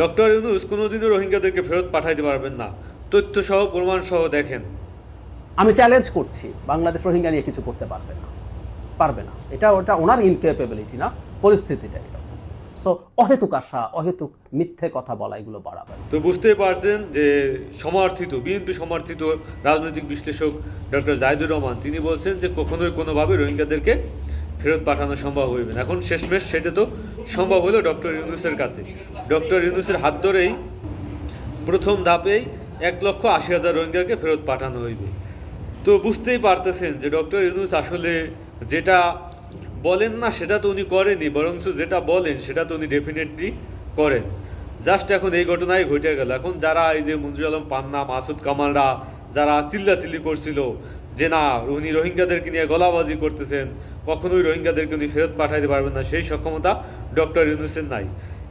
Doctor Yunus কোনোদিনও রোহিঙ্গাদেরকে ফেরত পাঠাইতে পারবেন না। তথ্য সহ প্রমাণ সহ দেখেন। আমি চ্যালেঞ্জ করছি বাংলাদেশ রোহিঙ্গা নিয়ে কিছু করতে পারবে না। পারবে না। এটা ওটা ওনার ইনকেপেবিলিটি না পরিস্থিতিটা এরকম সো অহেতুক আশা অহেতুক মিথ্যে কথা বলা এগুলো বাড়াবে তো বুঝতেই পারছেন যে সমর্থিত বিএনপি সমর্থিত রাজনৈতিক বিশ্লেষক ডক্টর জাহিদুর রহমান তিনি বলছেন যে কখনোই কোনোভাবে রোহিঙ্গাদেরকে ফেরত পাঠানো সম্ভব হইবে না। এখন শেষমেশ সেটা তো সম্ভব হলো ডক্টর ইউনুসের কাছে। ডক্টর ইউনুসের হাত ধরেই প্রথম ধাপেই এক লক্ষ আশি হাজার রোহিঙ্গাকে ফেরত পাঠানো হইবে। তো বুঝতেই পারতেছেন যে ডক্টর ইউনুস আসলে যেটা বলেন না, সেটা তো উনি করেনি বরং যেটা বলেন, সেটা তো উনি ডেফিনেটলি করেন। জাস্ট এখন এই ঘটনাই ঘটে গেল। এখন যারা এই যে মঞ্জুর আলম, পান্না, মাসুদ কামালরা যারা চিল্লাচিল্লি করছিল যে না, উনি রোহিঙ্গাদেরকে নিয়ে গলাবাজি করতেছেন, কখনোই রোহিঙ্গাদেরকে উনি ফেরত পাঠাইতে পারবেন না, সেই সক্ষমতা ডক্টর ইউনুসের নাই।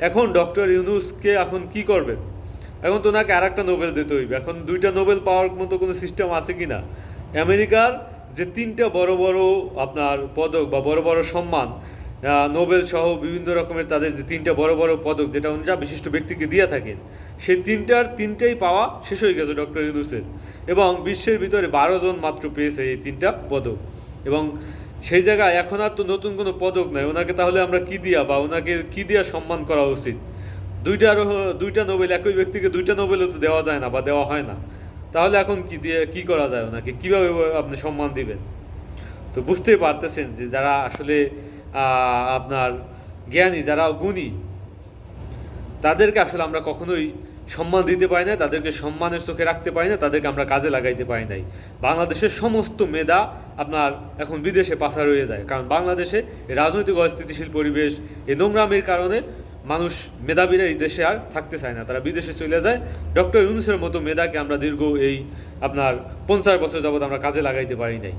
এখন ডক্টর ইউনুসকে এখন কি করবেন? এখন তো ওনাকে আর একটা নোবেল দিতে হইবে। এখন দুইটা নোবেল পাওয়ার মতো কোনো সিস্টেম আছে কি না আমেরিকার যে তিনটা বড় বড় আপনার পদক বা বড় বড় সম্মান নোবেল সহ বিভিন্ন রকমের তাদের যে তিনটা বড় বড় পদক, যেটা ওনারা বিশিষ্ট ব্যক্তিকে দিয়ে থাকেন, সেই তিনটার তিনটাই পাওয়া শেষ হয়ে গেছে ডক্টর ইউনুসের। এবং বিশ্বের ভিতরে বারো জন মাত্র পেয়েছে এই তিনটা পদক। এবং সেই জায়গায় এখন আর তো নতুন কোনো পদক নাই। ওনাকে তাহলে আমরা কি দিয়া বা ওনাকে কি দিয়া সম্মান করা উচিত? দুইটা দুইটা নোবেল, একই ব্যক্তিকে দুইটা নোবেলও তো দেওয়া যায় না বা দেওয়া হয় না। তাহলে এখন কি দিয়ে, কি করা যায় ওনাকে? কীভাবে আপনি সম্মান দিবেন? তো বুঝতেই পারতেছেন যে যারা আসলে আপনার জ্ঞানী যারা গুণী, তাদেরকে আসলে আমরা কখনোই সম্মান দিতে পারি না তাদেরকে সম্মানের চোখে রাখতে পারি না তাদেরকে আমরা কাজে লাগাইতে পারি নাই। বাংলাদেশের সমস্ত মেধা আপনার এখন বিদেশে পাচার হয়ে যায়। কারণ বাংলাদেশে রাজনৈতিক অস্থিতিশীল পরিবেশ, এই নোংরামের কারণে মানুষ, মেধাবীরা এই দেশে আর থাকতে চায় না। তারা বিদেশে চলে যায়। ডক্টর ইউনুসের মতো মেধাকে আমরা দীর্ঘ এই আপনার পঞ্চাশ বছর যাবৎ আমরা কাজে লাগাইতে পারি নাই।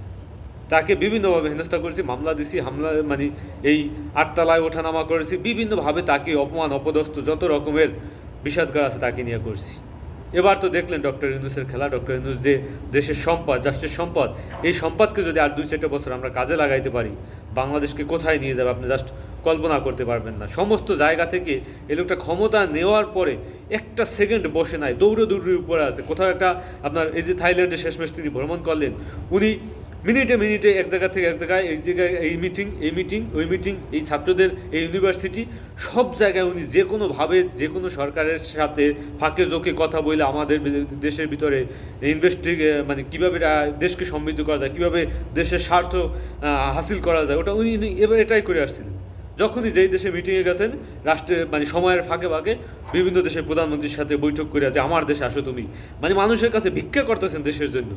তাকে বিভিন্নভাবে হেনস্থা করেছি, মামলা দিছি, হামলা মানে এই আটতলায় ওঠানামা করেছি, বিভিন্নভাবে তাকে অপমান, অপদস্থ, যত রকমের বিষাদগার আছে তাকে নিয়ে করছি। এবার তো দেখলেন ডক্টর ইউনুসের খেলা, ডক্টর ইউনুস যে দেশের সম্পদ, রাষ্ট্রের সম্পদ, এই সম্পদকে যদি আর দুই চারটে বছর আমরা কাজে লাগাইতে পারি, বাংলাদেশকে কোথায় নিয়ে যাবে আপনি জাস্ট কল্পনা করতে পারবেন না। সমস্ত জায়গা থেকে এই লোকটা ক্ষমতা নেওয়ার পরে একটা সেকেন্ড বসে নাই দৌড়ে দৌড়ের উপরে আছে। কোথাও একটা আপনার এই যে থাইল্যান্ডে শেষমেশ তিনি ভ্রমণ করলেন, উনি মিনিটে মিনিটে এক জায়গা থেকে এক জায়গায়, এই জায়গায় এই মিটিং এই মিটিং ওই মিটিং এই ছাত্রদের, এই ইউনিভার্সিটি সব জায়গায় উনি যে কোনোভাবে যে কোনো সরকারের সাথে ফাঁকে জোকে কথা বলে আমাদের দেশের ভিতরে ইনভেস্টিগ মানে কীভাবে দেশকে সমৃদ্ধ করা যায়, কীভাবে দেশের স্বার্থ হাসিল করা যায়, ওটা উনি এবার এটাই করে আসছিলেন। যখনই যেই দেশে মিটিংয়ে গেছেন রাষ্ট্রের মানে সময়ের ফাঁকে ফাঁকে বিভিন্ন দেশের প্রধানমন্ত্রীর সাথে বৈঠক করে আছে আমার দেশে আসো তুমি। মানে মানুষের কাছে ভিক্ষা করতেছেন দেশের জন্য।